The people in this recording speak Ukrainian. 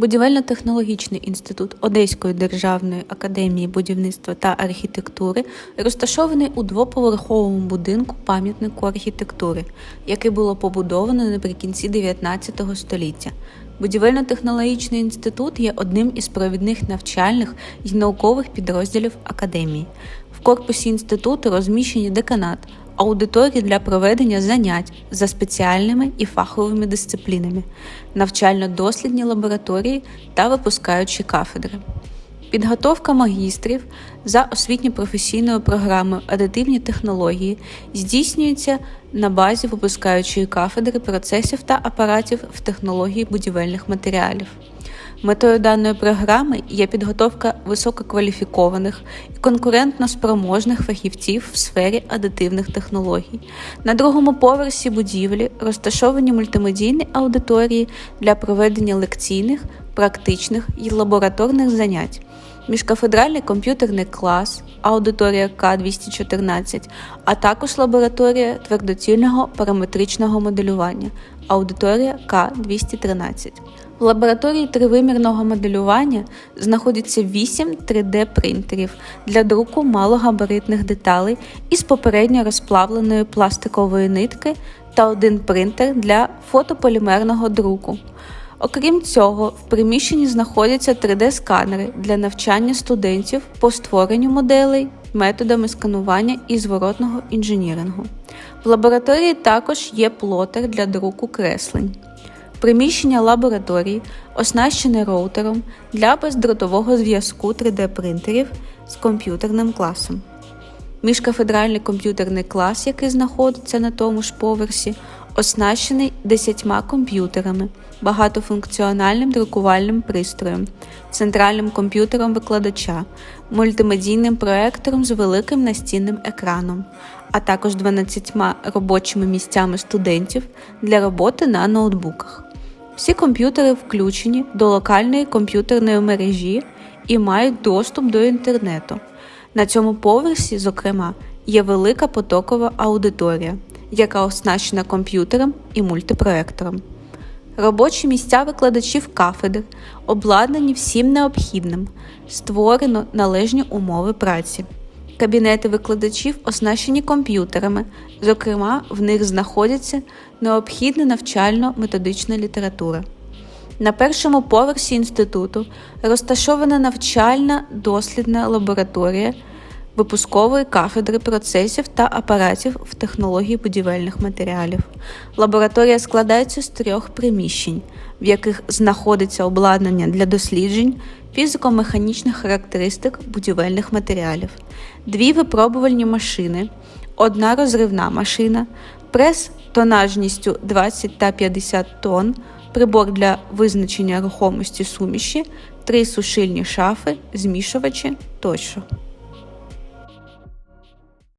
Будівельно-технологічний інститут Одеської державної академії будівництва та архітектури розташований у двоповерховому будинку пам'ятнику архітектури, який було побудовано наприкінці 19 століття. Будівельно-технологічний інститут є одним із провідних навчальних і наукових підрозділів академії. В корпусі інституту розміщені деканат, аудиторії для проведення занять за спеціальними і фаховими дисциплінами, навчально-дослідні лабораторії та випускаючі кафедри. Підготовка магістрів за освітньо-професійною програмою адитивні технології здійснюється на базі випускаючої кафедри процесів та апаратів в технології будівельних матеріалів. Метою даної програми є підготовка висококваліфікованих і конкурентно спроможних фахівців в сфері адитивних технологій. На другому поверсі будівлі розташовані мультимедійні аудиторії для проведення лекційних, практичних і лабораторних занять. Міжкафедральний комп'ютерний клас, аудиторія К214, а також лабораторія твердоцільного параметричного моделювання, аудиторія К213. В лабораторії тривимірного моделювання знаходиться 8 3D-принтерів для друку малогабаритних деталей із попередньо розплавленої пластикової нитки та один принтер для фотополімерного друку. Окрім цього, в приміщенні знаходяться 3D-сканери для навчання студентів по створенню моделей методами сканування і зворотного інженірингу. В лабораторії також є плотер для друку креслень. Приміщення лабораторії оснащене роутером для бездротового зв'язку 3D-принтерів з комп'ютерним класом. Міжкафедральний комп'ютерний клас, який знаходиться на тому ж поверсі, оснащений 10 комп'ютерами, багатофункціональним друкувальним пристроєм, центральним комп'ютером викладача, мультимедійним проектором з великим настінним екраном, а також 12 робочими місцями студентів для роботи на ноутбуках. Всі комп'ютери включені до локальної комп'ютерної мережі і мають доступ до інтернету. На цьому поверсі, зокрема, є велика потокова аудиторія, яка оснащена комп'ютером і мультипроектором. Робочі місця викладачів кафедр обладнані всім необхідним, створено належні умови праці. Кабінети викладачів оснащені комп'ютерами, зокрема, в них знаходиться необхідна навчально-методична література. На першому поверсі інституту розташована навчальна дослідна лабораторія випускової кафедри процесів та апаратів в технології будівельних матеріалів. Лабораторія складається з трьох приміщень, в яких знаходиться обладнання для досліджень фізико-механічних характеристик будівельних матеріалів, дві випробувальні машини, одна розривна машина, прес тонажністю 20 та 50 тонн, прибор для визначення рухомості суміші, три сушильні шафи, змішувачі тощо.